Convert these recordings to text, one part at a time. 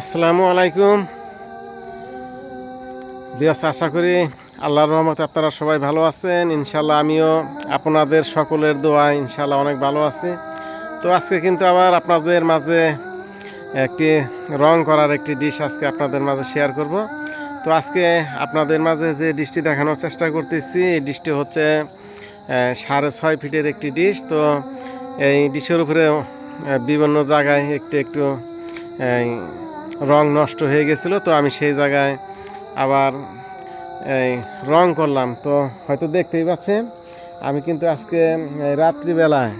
আসসালামু আলাইকুম। বিয়াস আশা করি আল্লাহর রহমতে আপনারা সবাই ভালো আছেন। ইনশাল্লাহ আমিও আপনাদের সকলের দোয়া ইনশাল্লাহ অনেক ভালো আছি। তো আজকে কিন্তু আবার আপনাদের মাঝে একটি রং করার একটি ডিশ আজকে আপনাদের মাঝে শেয়ার করব। তো আজকে আপনাদের মাঝে যে ডিশটি দেখানোর চেষ্টা করতেছি, এই ডিশটি হচ্ছে সাড়ে ছয় ফিটের একটি ডিশ তো এই ডিশের উপরে বিভিন্ন জায়গায় একটু একটু রং নষ্ট হয়ে গেছিল, তো আমি সেই জায়গায় আবার এই রং করলাম। তো হয়তো দেখতেই পাচ্ছেন, আমি কিন্তু আজকে রাত্রিবেলায়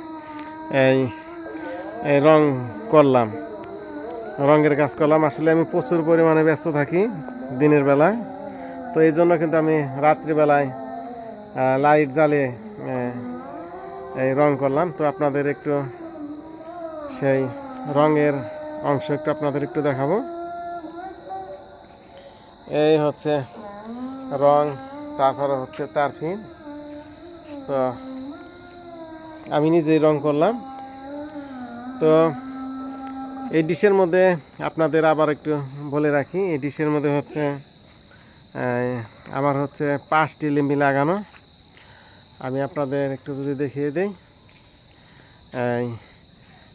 এই রং করলাম। রঙের কাজ করলাম। আসলে আমি প্রচুর পরিমাণে ব্যস্ত থাকি দিনের বেলায়। তো এই জন্য কিন্তু আমি রাত্রিবেলায় লাইট জ্বালিয়ে এই রং করলাম। তো আপনাদের একটু সেই রঙের অংশ একটু আপনাদের একটু দেখাবো। এই হচ্ছে রং, তারপরে হচ্ছে তারফিন। তো আমি নিজেই রং করলাম। তো এই ডিশের মধ্যে আপনাদের আবার একটু বলে রাখি, এই ডিশের মধ্যে হচ্ছে আমার হচ্ছে পাঁচটি লিম্বি লাগানো। আমি আপনাদের একটু যদি দেখিয়ে দিই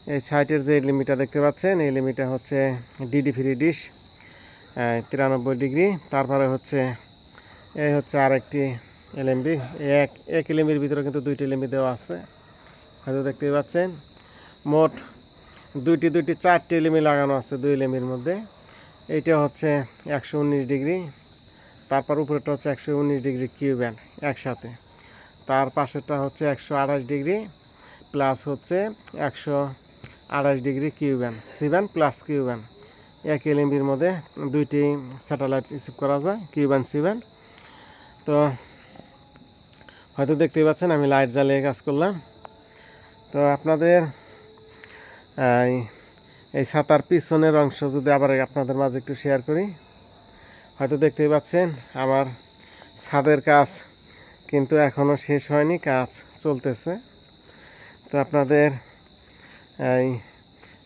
এই সাইটের যে লিমিটটা দেখতে পাচ্ছেন, এই লিমিটটা হচ্ছে ডিডি ফ্রি ডিশ তিরানব্বই ডিগ্রি। তারপরে হচ্ছে, এই হচ্ছে আরেকটি এলএমবি এক এক এলএমবির ভিতরে কিন্তু দুইটি এলএমবি দেওয়া আছে। হয়তো দেখতে পাচ্ছেন, মোট দুইটি দুইটি, চারটি এলএমবি লাগানো আছে দুই এলএমবির মধ্যে। এইটা হচ্ছে একশো উনিশ ডিগ্রি। তারপর উপরেটা হচ্ছে একশো উনিশ ডিগ্রি কিউব্যান একসাথে। তার পাশেরটা হচ্ছে একশো আঠাশ ডিগ্রি প্লাস হচ্ছে একশো আঠাশ ডিগ্রি কিউব্যান সিভেন প্লাস কিউব্যান এক এলএমবির মধ্যে দুইটি স্যাটেলাইট রিসিভ করা যায় কিউব্যান সিভেন। তো হয়তো দেখতেই পাচ্ছেন, আমি লাইট জ্বালিয়ে কাজ করলাম। তো আপনাদের, এই এই ছাতার পিছনের অংশ যদি আবার আপনাদের মাঝে একটু শেয়ার করি। হয়তো দেখতেই পাচ্ছেন, আমার ছাদের কাজ কিন্তু এখনও শেষ হয়নি, কাজ চলতেছে। তো আপনাদের এই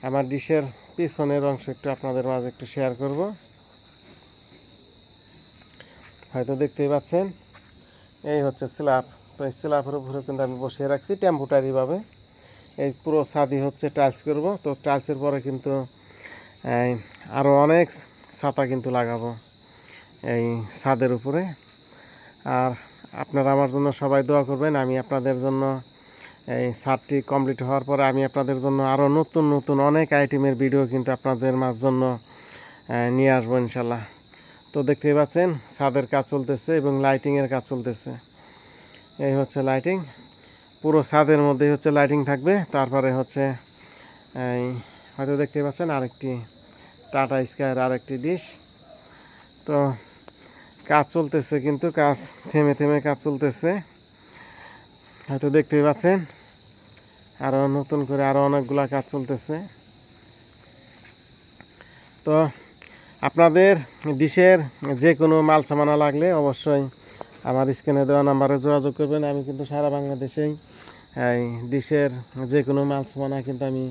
আমার ডিশের পিছনের অংশ একটু আপনাদের মাঝে একটু শেয়ার করব। হয়তো দেখতেই পাচ্ছেন, এই হচ্ছে স্ল্যাব তো এই স্ল্যাবের উপরে কিন্তু আমি বসিয়ে রাখছি টেম্পোটারিভাবে এই পুরো ছাদি হচ্ছে টাইলস করব। তো টাইলসের পরে কিন্তু, এই আরও অনেক ছাতা কিন্তু লাগাবো এই ছাদের উপরে। আর আপনারা আমার জন্য সবাই দোয়া করবেন, আমি আপনাদের জন্য এই সারটি কমপ্লিট হওয়ার পরে আমি আপনাদের জন্য আরও নতুন নতুন অনেক আইটেমের ভিডিও কিন্তু আপনাদের মাঝ জন্য নিয়ে আসব ইনশাল্লাহ। তো দেখতেই পাচ্ছেন, ছাদের কাজ চলতেছে এবং লাইটিংয়ের কাজ চলতেছে। এই হচ্ছে লাইটিং পুরো ছাদের মধ্যেই হচ্ছে লাইটিং থাকবে। তারপরে হচ্ছে, এই, হয়তো দেখতেই পাচ্ছেন আরেকটি টাটা স্কাইয়ের আরেকটি ডিশ তো কাজ চলতেছে কিন্তু, কাজ, থেমে থেমে কাজ চলতেছে। হয়তো দেখতেই পাচ্ছেন আরও নতুন করে আরও অনেকগুলা কাজ চলতেছে। তো আপনাদের ডিশের যে কোনো মাল সামানা লাগলে অবশ্যই আমার স্ক্রিনে দেওয়া নাম্বারে যোগাযোগ করবেন। আমি কিন্তু সারা বাংলাদেশেই এই ডিশের যে কোনো মাল সামানা কিন্তু আমি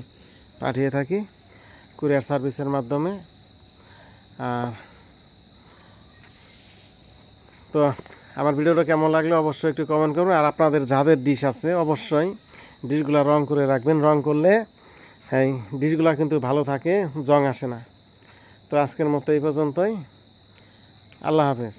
পাঠিয়ে থাকি কুরিয়ার সার্ভিসের মাধ্যমে। আর তো আমার ভিডিওটা কেমন লাগলে অবশ্যই একটু কমেন্ট করুন। আর আপনাদের যাদের ডিশ আছে, অবশ্যই ডিশগুলো রং করে রাখবেন। রং করলে হ্যাঁ ডিশগুলো কিন্তু ভালো থাকে, জং আসে না। তো আজকের মতো এই পর্যন্তই। আল্লাহ হাফেজ।